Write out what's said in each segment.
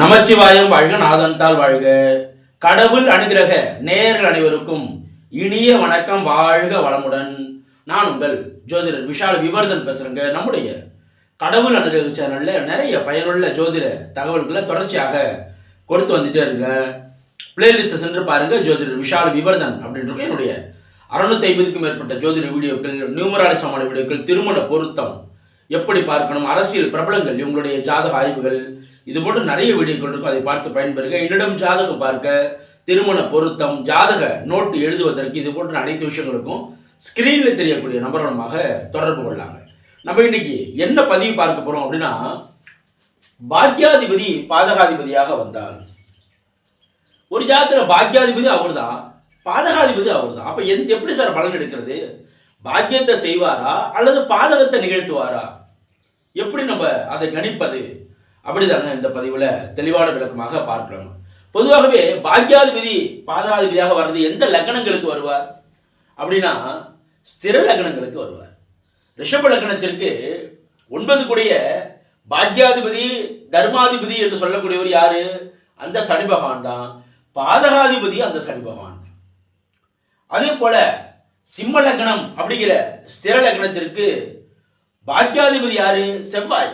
நமச்சிவாயம் வாழ்க நாதன்தால் வாழ்க. கடவுள் அனுகிரக நேயர்கள் அனைவருக்கும் இனிய வணக்கம் வாழ்க வளமுடன். நான் உங்கள் ஜோதிடர் விஷால் விவர்தன் பேசுறேங்க. நம்முடைய கடவுள் அனுகிரக சேனல்ல நிறைய பயனுள்ள ஜோதிட தகவல்களை தொடர்ச்சியாக கொடுத்து வந்துட்டே இருக்கேன் பிளேலிஸ்ட்டை சென்று பாருங்க ஜோதிடர் விஷால் விவர்தன் அப்படின்றது என்னுடைய அறுநூத்தி ஐம்பதுக்கும் மேற்பட்ட ஜோதிட வீடியோக்கள் நியூமராலிசமான வீடியோக்கள் திருமண பொருத்தம் எப்படி பார்க்கணும் அரசியல் பிரபலங்கள் இவங்களுடைய ஜாதக ஆய்வுகள் இது போன்று நிறைய வீடியோக்கள் இருக்கும் அதை பார்த்து பயன்பெறுக என்னிடம் ஜாதகம் பார்க்க திருமண பொருத்தம் ஜாதக நோட்டு எழுதுவதற்கு இது போன்ற அனைத்து விஷயங்களுக்கும் ஸ்கிரீனில் தெரியக்கூடிய நபர்களுமாக தொடர்பு கொள்ளாங்க. நம்ம இன்னைக்கு என்ன பதிவு பார்க்க போறோம் அப்படின்னா பாக்கியாதிபதி பாதகாதிபதியாக வந்தால் ஒரு ஜாதர பாக்கியாதிபதி அவர் தான் பாதகாதிபதி அவர் தான் அப்போ எந்த எப்படி சார் பலன் எடுக்கிறது? பாக்கியத்தை செய்வாரா அல்லது பாதகத்தை நிகழ்த்துவாரா? எப்படி நம்ம அதை கணிப்பது? அப்படிதாங்க இந்த பதிவில் தெளிவான விளக்கமாக பார்க்கலாம் பொதுவாகவே பாக்யாதிபதி பாதகாதிபதியாக வர்றது எந்த லக்னங்களுக்கு வருவார்? அப்படின்னா ஸ்திர லக்னங்களுக்கு வருவார். ரிஷப லக்னத்திற்கு ஒன்பது கூடிய பாக்யாதிபதி தர்மாதிபதி என்று சொல்லக்கூடியவர் யாரு? அந்த சனி பகவான் தான். பாதகாதிபதி அந்த சனி பகவான் தான். அதே போல சிம்ம லக்னம் அப்படிங்கிற ஸ்திர லக்னத்திற்கு பாக்கியாதிபதி யாரு? செவ்வாய்.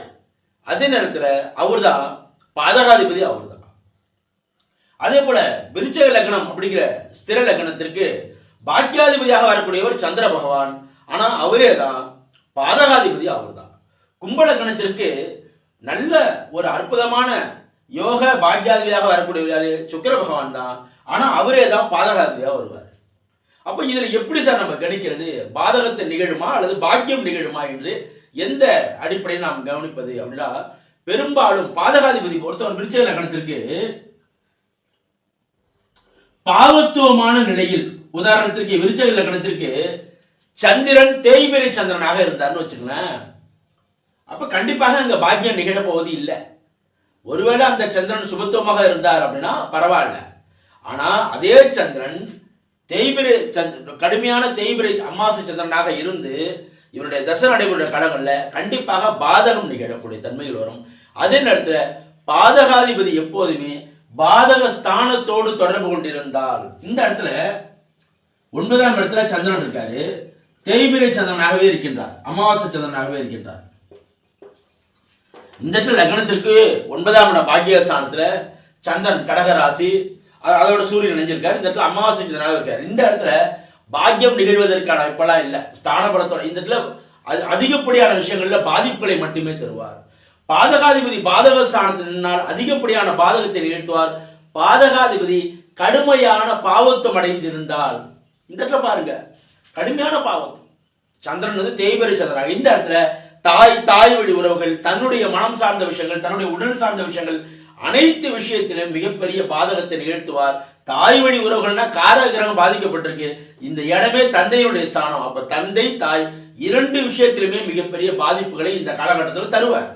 அதே நேரத்தில் அவர்தான் பாதகாதிபதி அவர்தான். அதே போல விருச்சக லக்னம் அப்படிங்கிற ஸ்திர லக்னத்திற்கு பாக்கியாதிபதியாக வரக்கூடியவர் சந்திர பகவான். ஆனா அவரே தான் பாதகாதிபதி அவர்தான். கும்ப லக்னத்திற்கு நல்ல ஒரு அற்புதமான யோக பாக்கியாதிபதியாக வரக்கூடியவர் சுக்கர பகவான் தான். ஆனா அவரே தான் பாதகாதிபதியாக வருவார். அப்போ இதில் எப்படி சார் நம்ம கணிக்கிறது? பாதகத்தை நிகழுமா அல்லது பாக்கியம் நிகழுமா என்று எந்த அடிப்படையில் நாம் கவனிப்பது அப்படின்னா பெரும்பாலும் பாதகாதிபதி ஒருத்தவர் விருச்சிக லக்னத்திற்கு பாவத்துவமான நிலையில் உதாரணத்திற்கு விருச்சக லக்னத்திற்கு சந்திரன் தேய்பிரை சந்திரனாக இருந்தார்னு வச்சுக்கோங்களேன். அப்ப கண்டிப்பாக அங்க பாக்கியம் நிகழ போவது இல்லை. ஒருவேளை அந்த சந்திரன் சுபத்துவமாக இருந்தார் அப்படின்னா பரவாயில்ல. ஆனா அதே சந்திரன் தேய்பிரை சந்திர கடுமையான தேய்பிரை அமாவாசை சந்திரனாக இருந்து இவருடைய தசை நடைபெற கடங்களில் கண்டிப்பாக பாதகம் நிகழக்கூடிய தன்மைகள் வரும். அதே நேரத்தில் பாதகாதிபதி எப்போதுமே பாதக ஸ்தானத்தோடு தொடர்பு கொண்டிருந்தால். இந்த இடத்துல ஒன்பதாம் இடத்துல சந்திரன் இருக்காரு. தேய்பிரை சந்திரனாகவே இருக்கின்றார். அமாவாசை சந்திரனாகவே இருக்கின்றார். இந்த இடத்துல லக்னத்திற்கு ஒன்பதாம் இடம் பாக்கியஸ்தானத்துல சந்திரன் கடகராசி. அதோட சூரியன் நினைஞ்சிருக்காரு இந்த இடத்துல அமாவாசை சந்திரனாக இருக்காரு. இந்த இடத்துல பாக்கியம் நிகழ்வதற்கான இப்பெல்லாம் இல்லை. ஸ்தான பலத்தோட இந்த இடத்துல அது அதிகப்படியான விஷயங்களில் பாதிப்புகளை மட்டுமே தருவார். பாதகாதிபதி பாதக ஸ்தானத்தில் நின்னால் அதிகப்படியான பாதகத்தை நிகழ்த்துவார். பாதகாதிபதி கடுமையான பாவத்தம் அடைந்திருந்தால் இந்த இடத்துல பாருங்க கடுமையான பாவத்தம் சந்திரன் வந்து தேய்பெரு சந்திராக இந்த இடத்துல தாய் தாய் வழி உறவுகள் தன்னுடைய மனம் சார்ந்த விஷயங்கள் தன்னுடைய உடல் சார்ந்த விஷயங்கள் அனைத்து விஷயத்திலும் மிகப்பெரிய பாதகத்தை நிகழ்த்துவார். தாய் வழி உறவுகள்னா காரகிரகம் பாதிக்கப்பட்டிருக்கு. இந்த இடமே தந்தையுடைய ஸ்தானம். அப்ப தந்தை தாய் இரண்டு விஷயத்திலுமே மிகப்பெரிய பாதிப்புகளை இந்த காலகட்டத்தில் தருவார்.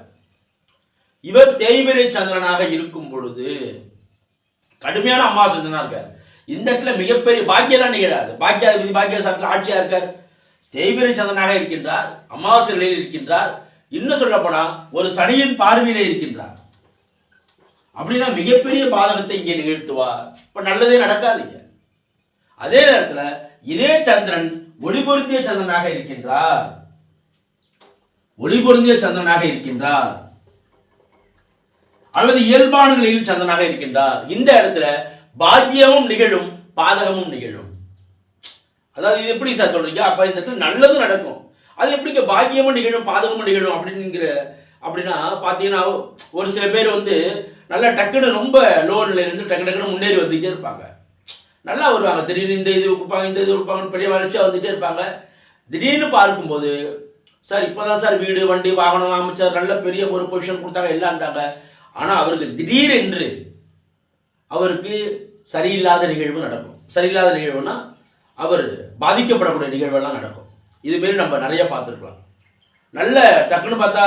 இவர் தேய்பிரை சந்திரனாக இருக்கும் பொழுது கடுமையான அம்மா சந்திரனா இருக்கார். இந்த இடத்துல மிகப்பெரிய பாக்கியெல்லாம் நிகழாது. பாக்கியாதிபதி பாக்கிய சாட்டில் ஆட்சியா இருக்கார். தேய்பிரை சந்திரனாக இருக்கின்றார். அமாவாசை நிலையில் இருக்கின்றார். இன்னும் சொல்லப்போனா ஒரு சனியின் பார்வையிலே இருக்கின்றார். அப்படின்னா மிகப்பெரிய பாதகத்தை இங்கே நிகழ்த்துவார். இப்ப நல்லதே நடக்காதீங்க. அதே நேரத்துல இதே சந்திரன் ஒளி பொருந்திய சந்திரனாக இருக்கின்றார். ஒளி பொருந்திய சந்திரனாக இருக்கின்றார். அல்லது இயல்பான நிலையில் சந்திரனாக இருக்கின்றார். இந்த இடத்துல பாத்தியமும் நிகழும் பாதகமும் நிகழும். அதாவது இது எப்படி சார் சொல்றீங்க? அப்ப இந்த இடத்துல நல்லதும் நடக்கும். அது எப்படிங்க? பாக்கியமும் நிகழும் பாதகமும் நிகழும் அப்படிங்கிற அப்படின்னா பார்த்தீங்கன்னா ஒரு சில பேர் வந்து நல்லா டக்குன்னு ரொம்ப லோ நிலையிலேருந்து டக்கு டக்குன்னு முன்னேறி வந்துகிட்டே இருப்பாங்க. நல்லா வருவாங்க. திடீர்னு இந்த இது கொடுப்பாங்க இந்த இது கொடுப்பாங்கன்னு பெரிய வளர்ச்சியாக வந்துட்டே இருப்பாங்க. திடீர்னு பார்க்கும்போது சார் இப்போ தான் சார் வீடு வண்டி வாகனம் அமைச்சர் நல்ல பெரிய ஒரு பொசிஷன் கொடுத்தாங்க எல்லாம் இருந்தாங்க. ஆனால் அவருக்கு திடீரென்று அவருக்கு சரியில்லாத நிகழ்வு நடக்கும். சரியில்லாத நிகழ்வுனா அவர் பாதிக்கப்படக்கூடிய நிகழ்வெல்லாம் நடக்கும். இதுமாரி நம்ம நிறைய பார்த்துருக்கலாம். நல்ல டக்குன்னு பார்த்தா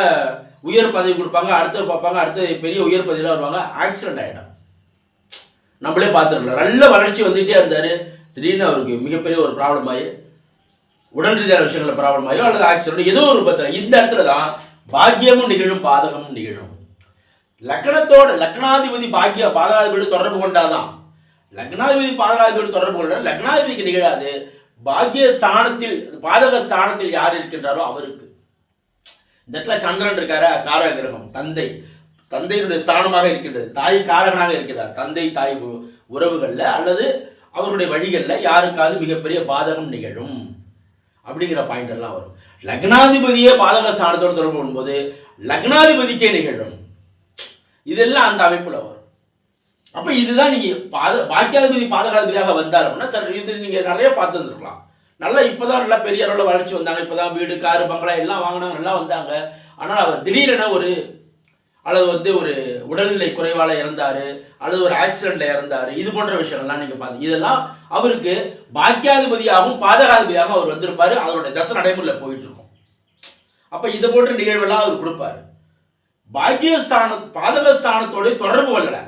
உயர் பதவி கொடுப்பாங்க அடுத்து பார்ப்பாங்க அடுத்த பெரிய உயர் பதவியில் வருவாங்க. ஆக்சிடென்ட் ஆகிடும் நம்மளே பார்த்துருக்கலாம். நல்ல வளர்ச்சி வந்துகிட்டே இருந்தார். திடீர்னு அவருக்கு மிகப்பெரிய ஒரு ப்ராப்ளம் ஆகி உடல் ரீதியான விஷயங்களில் ப்ராப்ளம் ஆகியோ அல்லது ஆக்சிடென்ட் ஏதோ ஒரு பத்திரம் இந்த இடத்துல தான் பாக்கியமும் நிகழும் பாதகமும் நிகழும். லக்னத்தோட லக்னாதிபதி பாக்கிய பாதகாதிபதி தொடர்பு கொண்டாதான். லக்னாதிபதி பாதகாதிபதி தொடர்பு கொண்டால் லக்னாதிபதிக்கு நிகழாது. பாக்கிய ஸ்தானத்தில் பாதக ஸ்தானத்தில் யார் இருக்கின்றாரோ அவருக்கு. இந்த இடத்துல சந்திரன் இருக்காரா? காரக கிரகம் தந்தை. தந்தையினுடைய ஸ்தானமாக இருக்கின்றது. தாய் காரகனாக இருக்கிறார் தந்தை தாய் உறவுகளில் அல்லது அவருடைய வழிகளில் யாருக்காவது மிகப்பெரிய பாதகம் நிகழும். அப்படிங்கிற பாயிண்ட் எல்லாம் வரும். லக்னாதிபதியே பாதக ஸ்தானத்தோடு தொடர்பு கொள்ளும்போது லக்னாதிபதிக்கே நிகழும். இதெல்லாம் அந்த அமைப்பில் வரும். அப்போ இதுதான் நீங்கள் பாத பாக்கியாதிபதி பாதகாதிபதியாக வந்தார் அப்படின்னா சார் இது நீங்கள் நிறைய பார்த்துருந்துருக்கலாம். நல்லா இப்போதான் நல்லா பெரிய அளவில் வளர்ச்சி வந்தாங்க. இப்போதான் வீடு காரு பங்களா எல்லாம் வாங்கினாங்க நல்லா வந்தாங்க. ஆனால் அவர் திடீரென ஒரு அல்லது வந்து ஒரு உடல்நிலை குறைவால் இறந்தார் அல்லது ஒரு ஆக்சிடென்ட்ல இறந்தாரு. இது போன்ற விஷயங்கள்லாம் நீங்கள் பார்த்து இதெல்லாம் அவருக்கு பாக்கியாதிபதியாகவும் பாதகாதிபதியாகவும் அவர் வந்திருப்பார். அதோட தசை நடைமுறையில் போயிட்டு இருக்கும் அப்போ இது போன்ற நிகழ்வெல்லாம் அவர் கொடுப்பாரு. பாக்கியஸ்தான பாதகஸ்தானத்தோட தொடர்பு கொள்ளலை.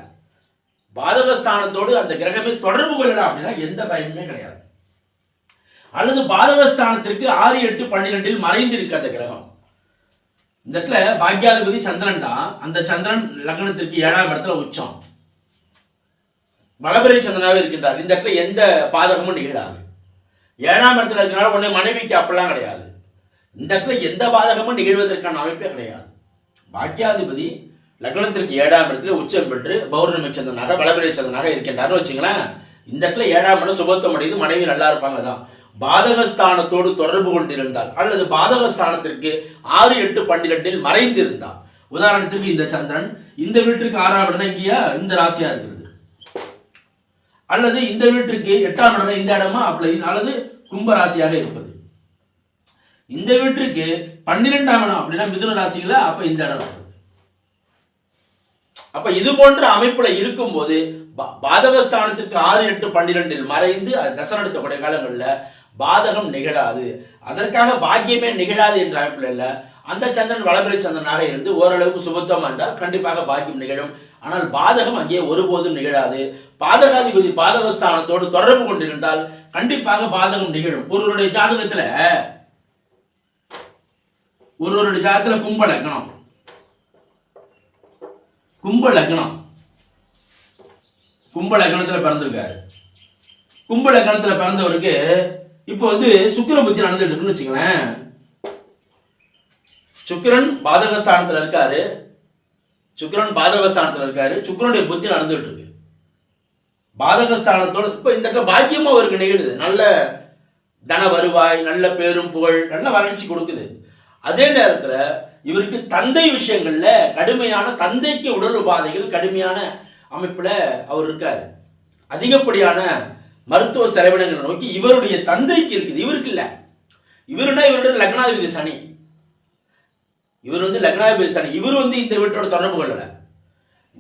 பாதகஸ்தானத்தோடு அந்த கிரகமே தொடர்பு கொள்ளலை அப்படின்னா எந்த பயமுமே கிடையாது. அல்லது பாதகஸ்தானத்திற்கு ஆறு எட்டு பன்னிரெண்டில் மறைந்திருக்கு அந்த கிரகம். இந்த இடத்துல பாக்யாதிபதி சந்திரன் தான். அந்த சந்திரன் லக்னத்திற்கு ஏழாம் இடத்துல உச்சம். வளபெரிய சந்திரனாவே இருக்கின்றார். இந்த இடத்துல எந்த பாதகமும் நிகழாது. ஏழாம் இடத்துல இருக்கிறனால உடனே மனைவிக்கு அப்பெல்லாம் கிடையாது. இந்த இடத்துல எந்த பாதகமும் நிகழ்வதற்கான அமைப்பே கிடையாது. பாக்கியாதிபதி லக்னத்திற்கு ஏழாம் இடத்துல உச்சம் பெற்று பௌர்ணமி சந்திரனாக வளபெரிய சந்திரனாக இருக்கின்றார்னு வச்சுங்களேன் இந்த இடத்துல ஏழாம் இடம் சுபத்துவம் அடையுது மனைவி நல்லா இருப்பாங்க தான். பாதகஸ்தானத்தோடு தொடர்பு கொண்டிருந்தால் அல்லது பாதகஸ்தானத்திற்கு ஆறு எட்டு பன்னிரெண்டில் மறைந்திருந்தால் உதாரணத்துக்கு இந்த சந்திரன் இந்த வீட்டிற்கு ஆறாம் இடம் இங்கேயா? இந்த ராசியா இருக்கிறது. அல்லது இந்த வீட்டிற்கு எட்டாம் இடம் இந்த இடமா? அப்படி அல்லது கும்ப ராசியாக இருப்பது. இந்த வீட்டிற்கு பன்னிரெண்டாம் இடம் அப்படின்னா மிதுன ராசிகள அப்ப இந்த இடம் வருது. அப்ப இது போன்ற அமைப்புல இருக்கும்போது பாதகஸ்தானத்திற்கு ஆறு எட்டு பன்னிரெண்டில் மறைந்து அது கொடை காலங்களில் பாதகம் நிகழாது. அதற்காக பாக்கியமே நிகழாது என்ற அமைப்பில் இல்லை. அந்த சந்திரன் வளபெரி சந்திரனாக இருந்து ஓரளவுக்கு சுபத்துவம் என்றால் கண்டிப்பாக பாக்கியம் நிகழும். ஆனால் பாதகம் அங்கே ஒருபோதும் நிகழாது. பாதகாதிபதி பாதகஸ்தானத்தோடு தொடர்பு கொண்டிருந்தால் கண்டிப்பாக பாதகம் நிகழும். ஒருவருடைய ஜாதகத்துல ஒருவருடைய ஜாதகத்துல கும்ப லக்னம். கும்ப லக்னம். கும்ப லக்னத்துல பிறந்திருக்காரு. கும்ப பிறந்தவருக்கு இப்போ வந்து சுக்கிர புத்தி நடந்துட்டு இருக்குன்னு வச்சுங்களேன் சுக்கிரன் பாதகஸ்தானத்தில் இருக்காரு. சுக்கிரன் பாதகஸ்தானத்தில் இருக்காரு. சுக்கிரனுடைய புத்தி நடந்துகிட்டு இருக்கு. பாதகஸ்தானத்தோட இப்போ இந்த இடத்துல பாக்கியமும் அவருக்கு நிகழுது. நல்ல தன வருவாய் நல்ல பேரும் புகழ் நல்ல வளர்ச்சி கொடுக்குது. அதே நேரத்தில் இவருக்கு தந்தை விஷயங்களில் கடுமையான தந்தைக்கு உடல் உபாதைகள் கடுமையான அமைப்பில் அவர் இருக்கார். அதிகப்படியான மருத்துவ செலவினங்களை நோக்கி இவருடைய தந்தைக்கு இருக்குது. இவருக்கு இல்லை. இவருனா இவருடைய லக்னாதிபதி சனி. இவர் வந்து லக்னாதிபதி சனி. இவர் வந்து இந்த வீட்டோட தொடர்பு கொள்ளலை.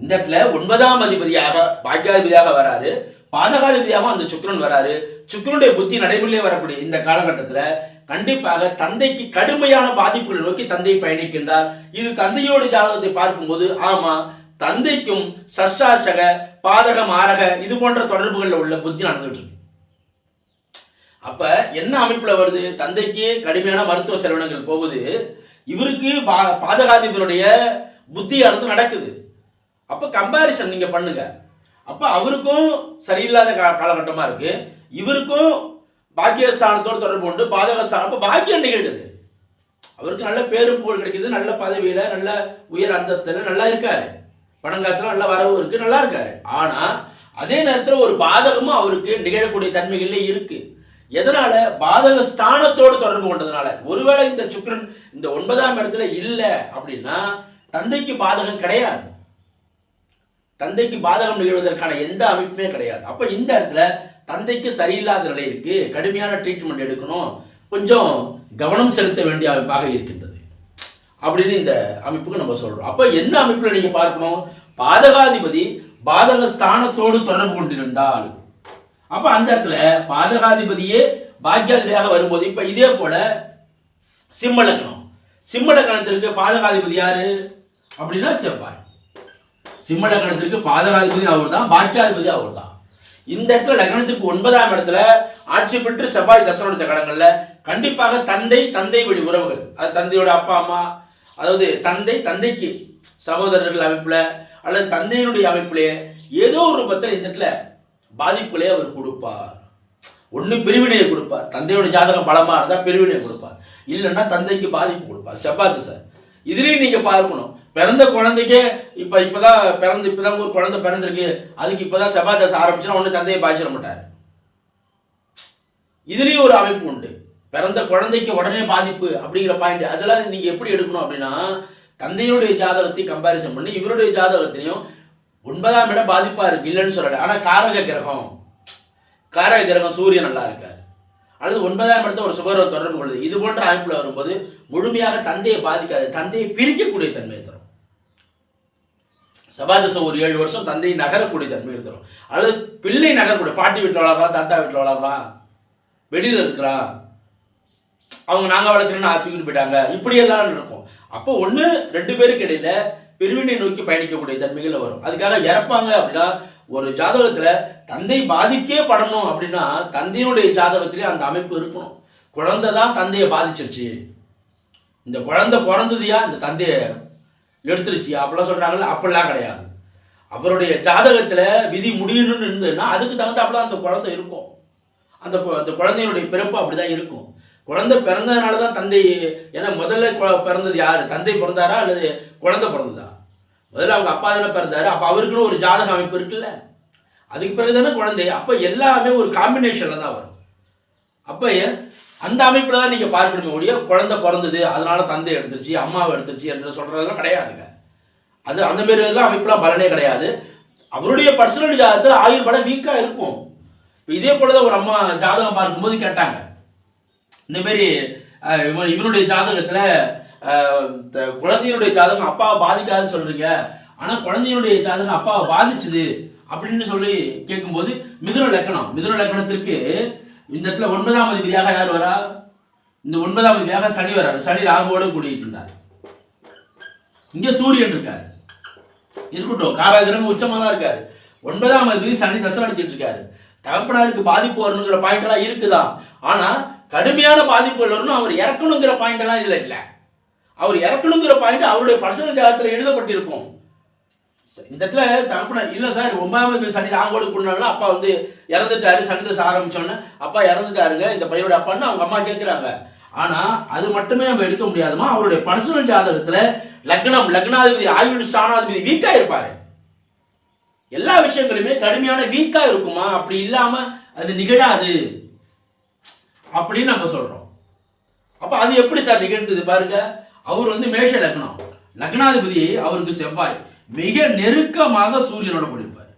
இந்த இடத்துல ஒன்பதாம் அதிபதியாக பாக்கியாதிபதியாக வராரு. பாதகாதிபதியாக அந்த சுக்ரன் வராரு. சுக்கிரனுடைய புத்தி நடைமுறையிலே வரக்கூடிய இந்த காலகட்டத்தில் கண்டிப்பாக தந்தைக்கு கடுமையான பாதிப்புகளை நோக்கி தந்தை பயணிக்கின்றார். இது தந்தையோட ஜாதகத்தை பார்க்கும்போது ஆமாம் தந்தைக்கும் சஷ்டாசக பாதக மாரக இது போன்ற தொடர்புகளில் உள்ள புத்தி நடந்துகிட்டு இருக்கு அப்ப என்ன அமைப்புல வருது? தந்தைக்கு கடுமையான மருத்துவ செலவினங்கள் போகுது. இவருக்கு பா- புத்தி புத்தியானது நடக்குது. அப்ப கம்பாரிசன் நீங்க பண்ணுங்க. அப்ப அவருக்கும் சரியில்லாத கா காலகட்டமா இருக்கு. இவருக்கும் பாக்கியஸ்தானத்தோடு தொடர்பு உண்டு. பாதகஸ்தானம் அப்ப பாக்கியம் நிகழ்கிறது. அவருக்கு நல்ல பேரும் புகழ் கிடைக்குது. நல்ல பதவியில நல்ல உயர் அந்தஸ்தில் நல்லா இருக்காரு. பணம் காசுலாம் நல்லா வரவு இருக்கு நல்லா இருக்காரு ஆனா அதே நேரத்தில் ஒரு பாதகமும் அவருக்கு நிகழக்கூடிய தன்மைகள்ல இருக்கு. எதனால? பாதக ஸ்தானத்தோடு தொடர்பு கொண்டதுனால. ஒருவேளை இந்த சுக்கரன் இந்த ஒன்பதாம் இடத்துல இல்லை அப்படின்னா தந்தைக்கு பாதகம் கிடையாது. தந்தைக்கு பாதகம் நிகழ்வதற்கான எந்த அமைப்புமே கிடையாது. அப்ப இந்த இடத்துல தந்தைக்கு சரியில்லாத நிலை இருக்கு. கடுமையான ட்ரீட்மெண்ட் எடுக்கணும். கொஞ்சம் கவனம் செலுத்த வேண்டிய அமைப்பாக இருக்கின்றது. அப்படின்னு இந்த அமைப்புக்கு நம்ம சொல்றோம். அப்ப என்ன அமைப்புல நீங்க பார்க்கணும்? பாதகாதிபதி பாதக ஸ்தானத்தோடு தொடர்பு கொண்டிருந்தால். அப்ப அந்த இடத்துல பாதகாதிபதியே பாக்கியாதிபதியாக வரும்போது இப்ப இதே போல சிம்ம லக்னம். சிம்ம லக்னத்திற்கு பாதகாதிபதி யாரு? அப்படின்னா செவ்வாய். சிம்ம லக்னத்திற்கு பாதகாதிபதி அவர் தான் பாக்கியாதிபதி அவர் தான் இந்த இடத்துல லக்னத்திற்கு ஒன்பதாம் இடத்துல ஆட்சி பெற்று செவ்வாய் தசனோட கடங்கள்ல கண்டிப்பாக தந்தை தந்தை வழி உறவுகள். அது தந்தையோட அப்பா அம்மா அதாவது தந்தை தந்தைக்கு சகோதரர்கள் அமைப்பில் அல்லது தந்தையினுடைய அமைப்பிலே ஏதோ ஒரு பத்தில் இந்த இடத்துல பாதிப்புகளே அவர் கொடுப்பார். ஒன்று பிரிவினையை கொடுப்பார். தந்தையோட ஜாதகம் பலமாக இருந்தால் பிரிவினையை கொடுப்பார். இல்லைன்னா தந்தைக்கு பாதிப்பு கொடுப்பார். செவ்வாக்கு சார். இதுலேயும் நீங்கள் பார்க்கணும். பிறந்த குழந்தைக்கே இப்போ இப்போ தான் பிறந்து இப்போ தான் ஒரு குழந்தை பிறந்திருக்கு. அதுக்கு இப்போ தான் செவ்வாய் தசை ஆரம்பிச்சுன்னா ஒன்று தந்தையை பாய்ச்சிட மாட்டார். இதுலேயும் ஒரு அமைப்பு உண்டு. பிறந்த குழந்தைக்கு உடனே பாதிப்பு அப்படிங்கிற பாயிண்ட் அதெல்லாம் நீங்கள் எப்படி எடுக்கணும் அப்படின்னா தந்தையுடைய ஜாதகத்தை கம்பாரிசன் பண்ணி இவருடைய ஜாதகத்திலையும் ஒன்பதாம் இடம் பாதிப்பாக இருக்கு இல்லைன்னு சொல்கிறாரு ஆனால் காரக கிரகம். காரக கிரகம் சூரியன் நல்லா இருக்கார். அல்லது ஒன்பதாம் இடத்த ஒரு சுபரம் தொடர்பு கொள்ளுது இது போன்ற அமைப்பில் வரும்போது முழுமையாக தந்தையை பாதிக்காது. தந்தையை பிரிக்கக்கூடிய தன்மையை தரும். சபாதசம் ஒரு ஏழு வருஷம் தந்தை நகரக்கூடிய தன்மையை தரும். அல்லது பிள்ளை நகரக்கூடிய பாட்டி வீட்டில் வளர்றான் தாத்தா வீட்டில் வளர்றான் வெளியில் இருக்கிறான் அவங்க நாங்கள் வளர்க்குறோன்னு ஆத்துக்கிட்டு போயிட்டாங்க. இப்படியெல்லாம் இருக்கும் அப்போ ஒன்று ரெண்டு பேருக்கு இடையில பிரிவினை நோக்கி பயணிக்கக்கூடிய தன்மைகள் வரும். அதுக்காக இறப்பாங்க அப்படின்னா ஒரு ஜாதகத்தில் தந்தை பாதிக்கே படணும் அப்படின்னா தந்தையினுடைய ஜாதகத்திலே அந்த அமைப்பு இருக்கணும். குழந்தை தான் தந்தையை பாதிச்சிருச்சு. இந்த குழந்தை பிறந்ததையா இந்த தந்தையை எடுத்துருச்சு? அப்படிலாம் சொல்கிறாங்கல்ல அப்படிலாம் கிடையாது. அவருடைய ஜாதகத்தில் விதி முடியணும்னு இருந்ததுன்னா அதுக்கு தகுந்தாப்புல அந்த குழந்தை இருக்கும். அந்த அந்த குழந்தையினுடைய பிறப்பு அப்படிதான் இருக்கும். குழந்தை பிறந்ததுனால தான் தந்தை ஏன்னா முதல்ல கு- பிறந்தது யார்? தந்தை பிறந்தாரா அல்லது குழந்தை பிறந்ததா? முதல்ல அவங்க அப்பா தானே பிறந்தாரு. அப்போ அவருக்குன்னு ஒரு ஜாதக அமைப்பு இருக்குல்ல. அதுக்கு பிறகு தானே குழந்தை. அப்போ எல்லாமே ஒரு காம்பினேஷனில் தான் வரும். அப்போ அந்த அமைப்பில் தான் நீங்கள் பார்க்கணுமே ஒழிய குழந்தை பிறந்தது அதனால தந்தை எடுத்துருச்சு அம்மாவை எடுத்துருச்சு என்று சொல்கிறதெல்லாம் கிடையாதுங்க. அது அந்த மாரி எல்லாம் அமைப்புலாம் பலனே கிடையாது. அவருடைய பர்சனல் ஜாதகத்தில் ஆயுள் படம் வீக்காக இருக்கும். இப்போ இதே போல தான் ஒரு அம்மா ஜாதகம் பார்க்கும்போது கேட்டாங்க. இந்த மாரி இவன் இவனுடைய ஜாதகத்தில் குழந்தையினுடைய ஜாதகம் அப்பாவை பாதிக்காதுன்னு சொல்றீங்க. ஆனால் குழந்தையினுடைய ஜாதகம் அப்பாவை பாதிச்சுது அப்படின்னு சொல்லி கேட்கும்போது மிதுன லக்கணம் மிதுன லக்கணத்திற்கு இந்த இடத்துல ஒன்பதாம் அதிபதியாக யார் வரா? இந்த ஒன்பதாம் அதிபதியாக சனி வராரு. சனி ராகுவோடு கூடிட்டு இருந்தார். இங்க சூரியன் இருக்காரு. இருக்கட்டும் காராகிரகம் உச்சமா தான் இருக்காரு. ஒன்பதாம் அதிபதி சனி தசை நடத்திட்டு இருக்காரு. தகப்பனாருக்கு பாதிப்பு வரணுங்கிற பாயிண்ட் எல்லாம் இருக்குதான். ஆனா கடுமையான பாதிப்புகள் வரணும். அவர் இறக்கணுங்கிற பாயிண்ட் எல்லாம் இதுல இல்ல. அவர் இறக்கணுங்கிற பாயிண்ட் அவருடைய பர்சனல் ஜாதகத்தில் எழுதப்பட்டிருக்கும். இந்த இடத்துல தகப்பனார் இல்ல சார் ஒன்பதாவது சனி ராகோடு கூடனால அப்பா வந்து இறந்துட்டாரு சனி தசை ஆரம்பிச்சோன்னே. அப்பா இறந்துட்டாருங்க இந்த பையனோட அப்பான்னு அவங்க அம்மா கேட்குறாங்க ஆனா அது மட்டுமே நம்ம எடுக்க முடியாதுமா? அவருடைய பர்சனல் ஜாதகத்துல லக்னம் லக்னாதிபதி ஆயுள் ஸ்தானாதிபதி வீக்கா இருப்பாரு. எல்லா விஷயங்களுமே கடுமையான வீக்கா இருக்குமா? அப்படி இல்லாம அது நிகழாது. அப்படின்னு நம்ம சொல்றோம். அப்ப அது எப்படி சார் நிகழ்ந்தது பாருங்க. அவர் வந்து மேஷ லக்னம். லக்னாதிபதி அவருக்கு செவ்வாய். மிக நெருக்கமாக சூரியனோட முடிப்பார்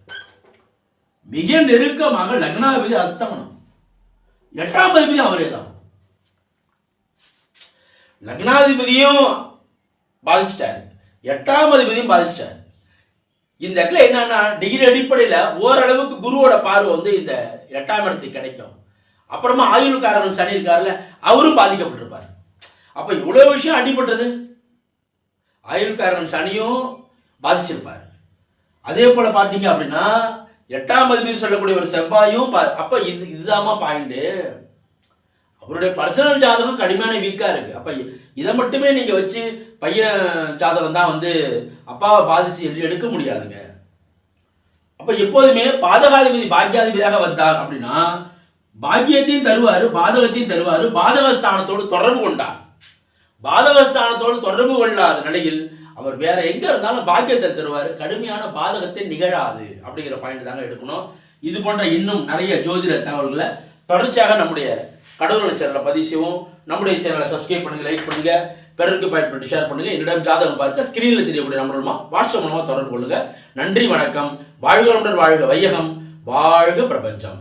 மிக நெருக்கமாக லக்னாதிபதி அஸ்தமனம். எட்டாம் அதிபதி அவரே தான் லக்னாதிபதியும் பாதிச்சிட்டாரு. எட்டாம் அதிபதியும் பாதிச்சிட்டாரு. இந்த இடத்துல என்னன்னா டிகிரி அடிப்படையில் ஓரளவுக்கு குருவோட பார்வை வந்து இந்த எட்டாம் இடத்துக்கு கிடைக்கும். அப்புறமா ஆயுள்காரன் சனி இருக்காருல்ல அவரும் பாதிக்கப்பட்டிருப்பார். அப்ப இவ்வளவு விஷயம் அடிபட்டது ஆயுள்காரன் சனியும் பாதிச்சிருப்பார். அதே போல பார்த்தீங்க அப்படின்னா எட்டாம் அதிபதி சொல்லக்கூடிய ஒரு செவ்வாயும் பா- அப்ப இது இதுதாம்மா பாயிண்ட் அவருடைய பர்சனல் ஜாதகம் கடுமையான வீக்கா இருக்கு. அப்ப இதை மட்டுமே நீங்க வச்சு பையன் ஜாதகம் தான் வந்து அப்பாவை பாதிச்சு என்று எடுக்க முடியாதுங்க. அப்ப எப்போதுமே பாதகாதிபதி பாக்கியாதிபதியாக வந்தார் அப்படின்னா பாக்கியத்தையும் தருவார் பாதகத்தையும் தருவார் பாதகஸ்தானத்தோடு தொடர்பு கொண்டார். பாதகஸ்தானத்தோடு தொடர்பு கொள்ளாத நிலையில் அவர் வேற எங்க இருந்தாலும் பாக்கியத்தை தருவார் கடுமையான பாதகத்தை நிகழாது அப்படிங்கிற பாயிண்ட் தாங்க எடுக்கணும். இது போன்ற இன்னும் நிறைய ஜோதிட தகவல்களை தொடர்ச்சியாக நம்முடைய கடவுள் சேனலை பதிவு செய்வோம். நம்முடைய சேனலை சப்ஸ்கிரைப் பண்ணுங்க லைக் பண்ணுங்க பிறருக்கு பயன்பட்டு ஷேர் பண்ணுங்க. என்னிடம் ஜாதகம் பார்க்க ஸ்கிரீனில் தெரியக்கூடிய நம்பர் மூலமா வாட்ஸ்அப் மூலமா தொடர்பு கொள்ளுங்க. நன்றி வணக்கம். வாழ்க வாழ்க வையகம். வாழ்க பிரபஞ்சம்.